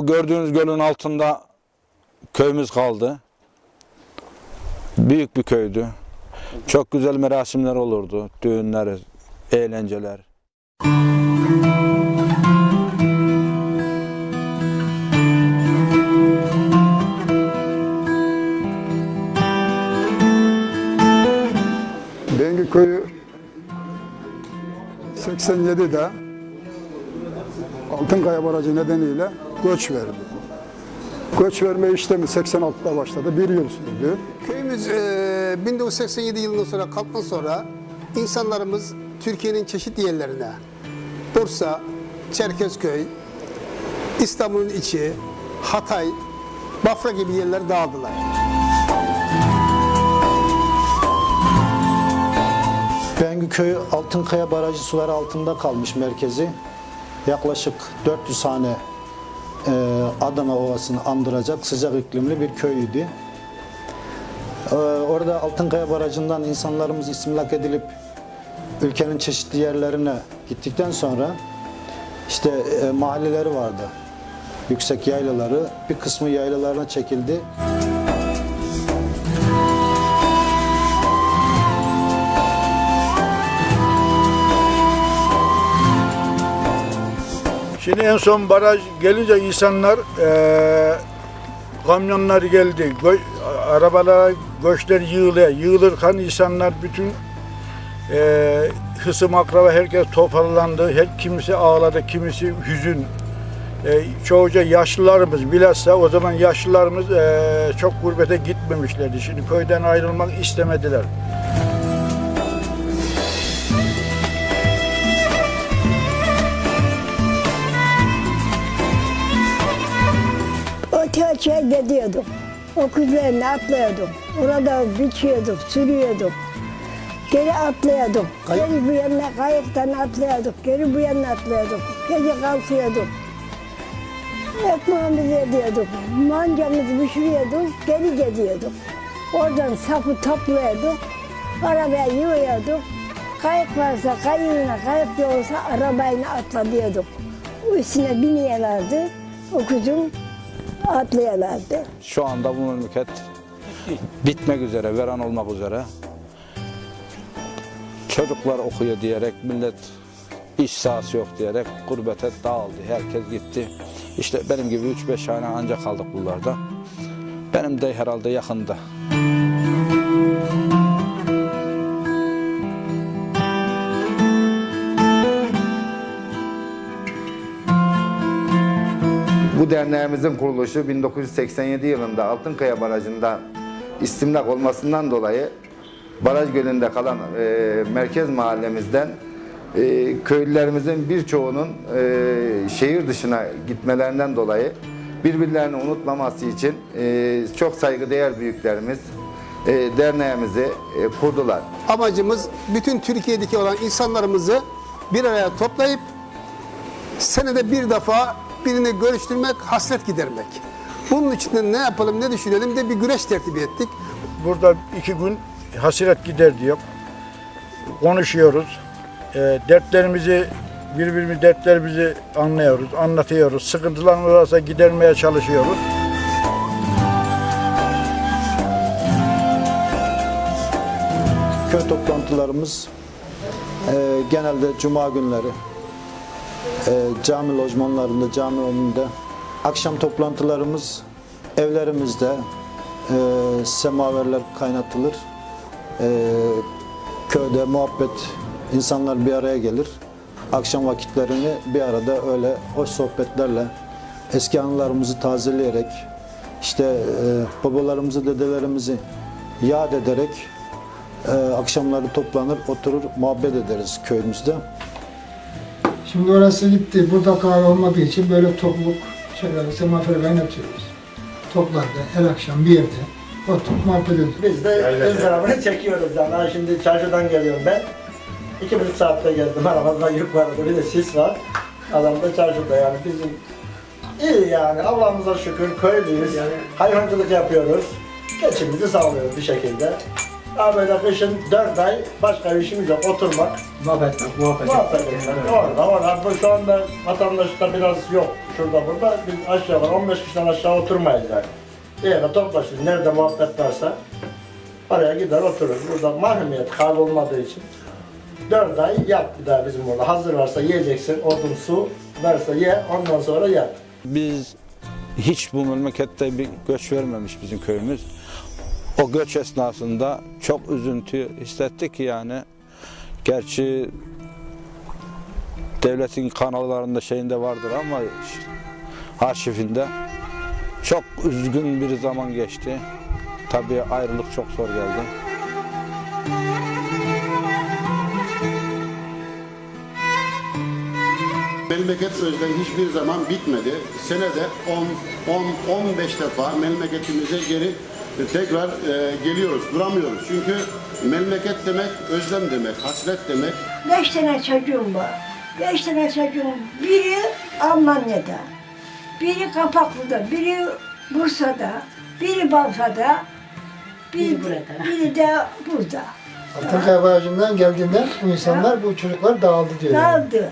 Bu gördüğünüz gölün altında köyümüz kaldı. Büyük bir köydü. Çok güzel merasimler olurdu. Düğünler, eğlenceler. Bengü köyü 87'de Altınkaya Barajı nedeniyle göç verdi. Göç verme işlemi 86'da başladı. Bir yıl sürdü. Köyümüz e, 1987 yılından sonra kalktıktan sonra insanlarımız Türkiye'nin çeşitli yerlerine Bursa, Çerkezköy, İstanbul'un içi, Hatay, Bafra gibi yerler dağıldılar. Bengü Köyü Altınkaya Barajı suları altında kalmış merkezi. Yaklaşık 400 hane e, Adana Ovası'nı andıracak sıcak iklimli bir köydü. E, orada Altınkaya Barajı'ndan insanlarımız istimlak edilip ülkenin çeşitli yerlerine gittikten sonra işte e, mahalleleri vardı. Yüksek yaylaları bir kısmı yaylalarına çekildi. Şimdi en son baraj gelince insanlar eee kamyonlar geldi. Gö, arabalara göçler yığılıyor. Yığılırken insanlar bütün eee hısım akraba herkes toparlandı. Her kimisi ağladı, kimisi hüzün. E, çoğuca yaşlılarımız bilhassa o zaman yaşlılarımız eee, çok gurbete gitmemişlerdi. Şimdi köyden ayrılmak istemediler. Öteye gidiyorduk. O kızlarını atlıyorduk. Orada biçiyorduk, sürüyorduk. Geri atlıyorduk. Geri bu yana kayıktan atlıyorduk. Geri bu yana atlıyorduk. Gece kalkıyorduk. Ekmeğimizi yediyorduk. Mancamızı pişiriyorduk. Geri gidiyorduk. Oradan sapı topluyorduk. Arabaya yığıyorduk. Kayık varsa kayığına, kayık yoksa arabayla atladıyorduk. Üstüne biniyorlardı. O kuzum atlayalardı. Şu anda bu memleket bitmek üzere, veran olmak üzere. Çocuklar okuyor diyerek, millet iş sahası yok diyerek gurbete dağıldı. Herkes gitti. İşte benim gibi 3-5 tane ancak kaldık buralarda. Benim de herhalde yakında. Derneğimizin kuruluşu 1987 yılında Altınkaya Barajı'nda istimlak olmasından dolayı Baraj Gölü'nde kalan e, merkez mahallemizden e, köylülerimizin birçoğunun e, şehir dışına gitmelerinden dolayı birbirlerini unutmaması için e, çok saygıdeğer büyüklerimiz e, derneğimizi e, kurdular. Amacımız bütün Türkiye'deki olan insanlarımızı bir araya toplayıp senede bir defa birini görüştürmek, hasret gidermek. Bunun için de ne yapalım, ne düşünelim de bir güreş tertip ettik. Burada iki gün hasret gider diyor. Konuşuyoruz. E, dertlerimizi, birbirimiz dertlerimizi anlıyoruz, anlatıyoruz. Sıkıntılarımız varsa gidermeye çalışıyoruz. Köy toplantılarımız e, genelde cuma günleri e, cami lojmanlarında, cami önünde. Akşam toplantılarımız evlerimizde e, semaverler kaynatılır. E, köyde muhabbet, insanlar bir araya gelir. Akşam vakitlerini bir arada öyle hoş sohbetlerle eski anılarımızı tazeleyerek işte e, babalarımızı, dedelerimizi yad ederek ee, akşamları toplanır, oturur, muhabbet ederiz köyümüzde. Şimdi orası gitti. Burada kahve olmadığı için böyle topluluk şeyleri, semafer kaynatıyoruz. Toplarda her akşam bir yerde oturup muhabbet ediyoruz. Biz de ızdırabını çekiyoruz yani. Ha şimdi çarşıdan geliyorum ben. İki buçuk saatte geldim. Arabada yük vardı. Bir de sis var. Adam da çarşıda yani bizim iyi yani. Allah'ımıza şükür köylüyüz. Hayvancılık yapıyoruz. Geçimimizi sağlıyoruz bir şekilde. Ama böyle kışın dört ay başka bir işimiz yok. Oturmak, Muhabbet, muhabbet. muhabbet etmek. Orada, orada. Bu şu anda vatandaşta biraz yok. Şurada burada. Biz aşağı var. 15 kişiden aşağı oturmayız yani. Bir yere toplaşırız. Nerede muhabbet varsa oraya gider otururuz. Burada mahremiyet kaybolmadığı için dört ay yat bir daha bizim burada. Hazır varsa yiyeceksin. Odun, su varsa ye. Ondan sonra yat. Biz hiç bu memlekette bir göç vermemiş bizim köyümüz. O göç esnasında çok üzüntü hissettik yani. Gerçi devletin kanallarında şeyinde vardır ama arşivinde çok üzgün bir zaman geçti. Tabii ayrılık çok zor geldi. Memleket özlemi hiçbir zaman bitmedi. Senede 10 10 15 defa memleketimize geri tekrar e, geliyoruz. Duramıyoruz. Çünkü memleket demek özlem demek, hasret demek. Beş tane çocuğum var. Beş tane çocuğum. Biri Almanya'da, biri Kapaklı'da, biri Bursa'da, biri Balfa'da, biri, biri de burada. Altınkaya Barajı'ndan geldiğinden bu insanlar, bu çocuklar dağıldı diyor. yani. Dağıldı.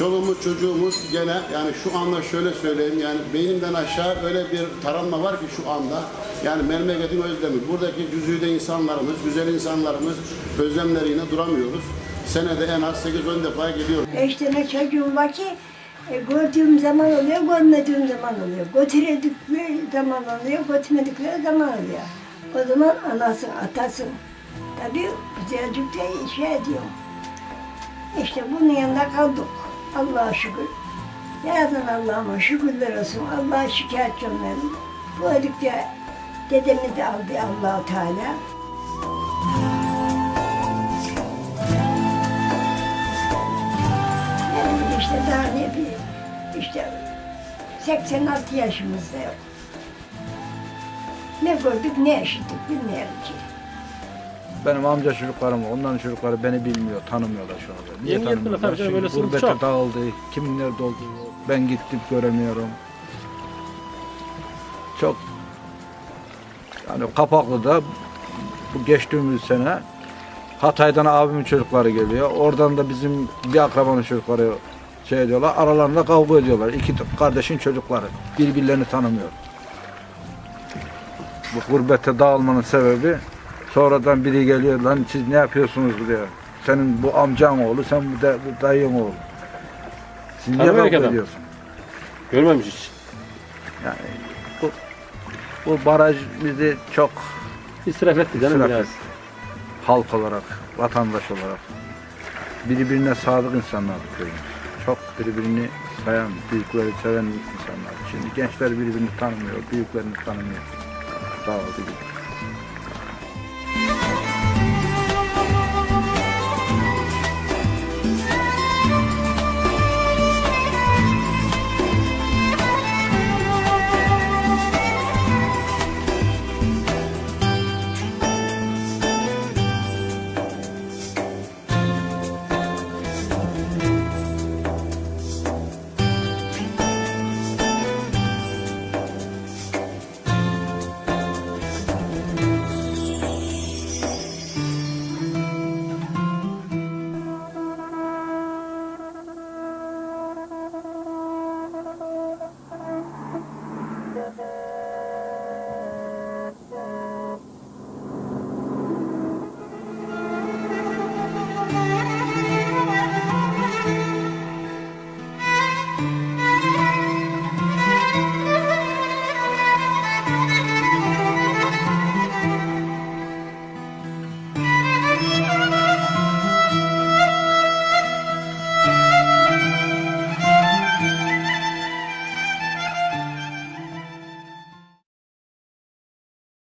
Çoluğumuz çocuğumuz gene yani şu anda şöyle söyleyeyim yani beynimden aşağı öyle bir taranma var ki şu anda yani memleketin özlemi. Buradaki güzide insanlarımız, güzel insanlarımız özlemleriyle duramıyoruz. Senede en az 8-10 defa geliyoruz. Beş tane çocuğum var ki e, gördüğüm zaman oluyor, görmediğim zaman oluyor. Götürdükleri zaman oluyor, götürmedikleri zaman oluyor. O zaman anasın, atasın. Tabii güzelcik de şey ediyor. İşte bunun yanında kaldık. Allah'a şükür. Yaratan Allah'ıma şükürler olsun. Allah'a şikayetçi olmayalım. Bu ödükçe dedemi de aldı allah Teala. Yani işte daha ne bir işte 86 yaşımızda yok. Ne gördük ne işittik bilmiyorum ki. Benim amca çocuklarım var. Onların çocukları beni bilmiyor, tanımıyorlar şu anda. Niye Yeni tanımıyorlar? tabii canım, Çünkü öyle sıkıntı gurbete çok. dağıldı. Kimin nerede olduğu ben gittim göremiyorum. Çok yani Kapaklı'da bu geçtiğimiz sene Hatay'dan abimin çocukları geliyor. Oradan da bizim bir akrabanın çocukları şey ediyorlar. Aralarında kavga ediyorlar. İki kardeşin çocukları. Birbirlerini tanımıyor. Bu gurbete dağılmanın sebebi sonradan biri geliyor lan siz ne yapıyorsunuz diyor. Senin bu amcan oğlu, sen bu, da, bu dayın oğlu. Siz niye Tanımıyor ki kavga adam. ediyorsun? Görmemiş hiç. Yani bu, bu baraj bizi çok İsraf etti canım İsraf biraz. etti. halk olarak, vatandaş olarak birbirine sadık insanlar bu köyümüz. Çok birbirini sayan, büyükleri seven insanlar. Şimdi gençler birbirini tanımıyor, büyüklerini tanımıyor. Dağıldı gibi.